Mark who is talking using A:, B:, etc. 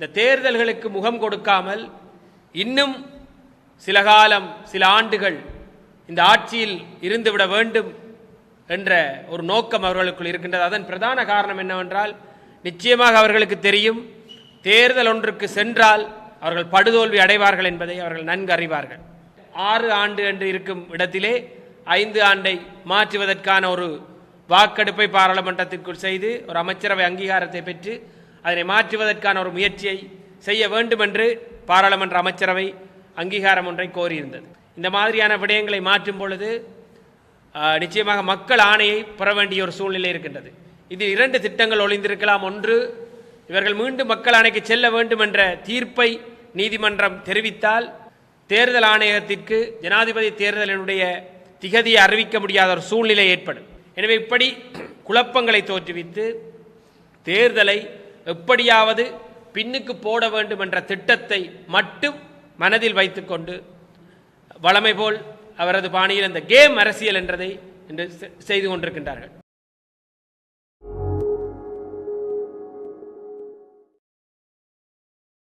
A: இந்த தேர்தல்களுக்கு முகம் கொடுக்காமல் இன்னும் சில காலம் சில ஆண்டுகள் இந்த ஆட்சியில் இருந்துவிட வேண்டும் என்ற ஒரு நோக்கம் அவர்களுக்குள் இருக்கின்றது. அதன் பிரதான காரணம் என்னவென்றால் நிச்சயமாக அவர்களுக்கு தெரியும் தேர்தல் ஒன்றுக்கு சென்றால் அவர்கள் படுதோல்வி அடைவார்கள் என்பதை அவர்கள் நன்கு அறிவார்கள். ஆறு ஆண்டு என்று இருக்கும் இடத்திலே ஐந்து ஆண்டை மாற்றுவதற்கான ஒரு வாக்கெடுப்பை பாராளுமன்றத்திற்குள் செய்து ஒரு அமைச்சரவை அங்கீகாரத்தை பெற்று அதனை மாற்றுவதற்கான ஒரு முயற்சியை செய்ய வேண்டும் என்று பாராளுமன்ற அமைச்சரவை அங்கீகாரம் ஒன்றை கோரியிருந்தது. இந்த மாதிரியான விடயங்களை மாற்றும் பொழுது நிச்சயமாக மக்கள் ஆணையை பெற வேண்டிய ஒரு சூழ்நிலை இருக்கின்றது. இதில் இரண்டு திட்டங்கள் ஒளிந்திருக்கலாம். ஒன்று இவர்கள் மீண்டும் மக்கள் ஆணைக்கு செல்ல வேண்டும் என்ற தீர்ப்பை நீதிமன்றம் தெரிவித்தால் தேர்தல் ஆணையகத்திற்கு ஜனாதிபதி தேர்தலினுடைய திகதியை அறிவிக்க முடியாத ஒரு சூழ்நிலை ஏற்படும். எனவே இப்படி குழப்பங்களை தோற்றுவித்து தேர்தலை எப்படியாவது பின்னுக்கு போட வேண்டும் என்ற திட்டத்தை மட்டும் மனதில் வைத்துக்கொண்டு வளமை போல் அவரது பாணியில் அந்த கேம் அரசியல் என்றதை இன்று செ- செய்து கொண்டிருக்கின்றார்கள்.